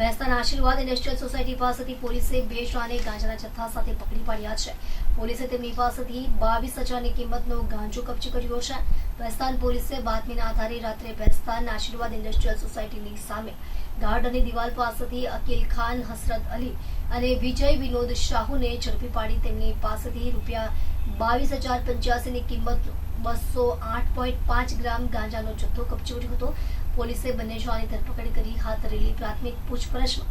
ભેસ્તાના આશીર્વાદ industrial society પાસેથી પોલીસે બે શ્વાને ગાંજાના જથ્થા સાથે પકડી પાડ્યા છે. પોલીસે તેમની પાસેથી બાવીસ હજારની કિંમતનો ગાંજો કબજે કર્યો છે. ભેસ્તાન પોલીસે બાતમીના આધારે રાત્રે ભેસ્તાન આશીર્વાદ ઇન્ડસ્ટ્રીયલ સોસાયટીની સામે ગાર્ડનની દિવાલ પાસેથી અકીલ ખાન, હસરત અલી અને વિજય વિનોદ શાહુને ઝડપી પાડી તેમની પાસેથી રૂપિયા બાવીસ હજાર પંચ્યાસીની કિંમત બસો આઠ પોઈન્ટ પાંચ ગ્રામ ગાંજાનો જથ્થો કબજે કર્યો હતો. પોલીસે બંને જવાની ધરપકડ કરી હાથ ધરેલી પ્રાથમિક પૂછપરછમાં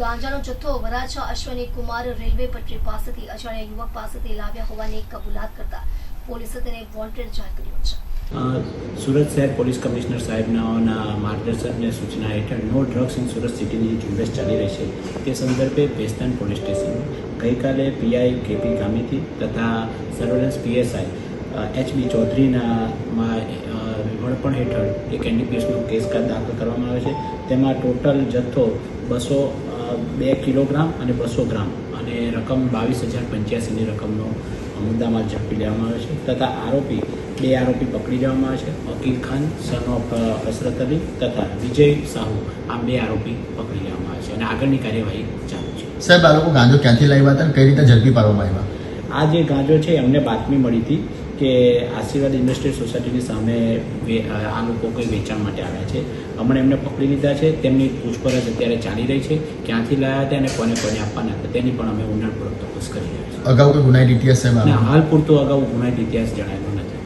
ગાંજાનો જથ્થો વરાછા અશ્વની કુમાર રેલવે પટરી પાસેથી અજાણ્યા યુવક પાસેથી લાવ્યા હોવાની કબૂલાત કરતા પોલીસે તેને વોન્ટેડ જાહેર કર્યો છે. સુરત શહેર પોલીસ કમિશનર સાહેબના માર્ગદર્શન સૂચના હેઠળ નો ડ્રગ્સ ઇન સુરત સિટીની ઝુંબેશ ચાલી રહી છે. તે સંદર્ભે ભેસ્તાન પોલીસ સ્ટેશન ગઈકાલે પીઆઈ કેપી ગામીથી તથા સર્વેલન્સ પીએસઆઈ એચબી ચૌધરીના માં, અ, વડપણ હેઠળ એક એનડીપીએસનો કેસ દાખલ કરવામાં આવે છે. તેમાં ટોટલ જથ્થો બસો બે કિલોગ્રામ અને બસો ગ્રામ અને રકમ બાવીસ હજાર પંચ્યાસીની રકમનો મુદ્દામાં ઝડપી લેવામાં આવે છે. તથા આરોપી બે આરોપી પકડી લેવામાં આવે છે. અકીલ ખાન સન ઓફ હસરત અલી તથા વિજય સાહુ આમ બે આરોપી પકડી લેવામાં આવે છે અને આગળની કાર્યવાહી ચાલુ છે. સાહેબ આ લોકો ગાંજો ક્યાંથી લાવ્યા હતા કઈ રીતે ઝડપી પાડવામાં આવ્યા? આ જે ગાંજો છે અમને બાતમી મળી હતી કે આશીર્વાદ ઇન્ડસ્ટ્રીયલ સોસાયટીની સામે આ લોકો કોઈ વેચાણ માટે આવ્યા છે. હમણાં એમને પકડી લીધા છે તેમની પૂછપરછ અત્યારે ચાલી રહી છે. ક્યાંથી લાવ્યા હતા અને કોને કોને આપવાના હતા તેની પણ અમે ઊંડાણપૂર્વક તપાસ કરી રહ્યા છીએ. અગાઉ કોઈ ગુનાહિત ઇતિહાસ? હાલ પૂરતો અગાઉ ગુનાહિત ઇતિહાસ જણાયેલો નથી.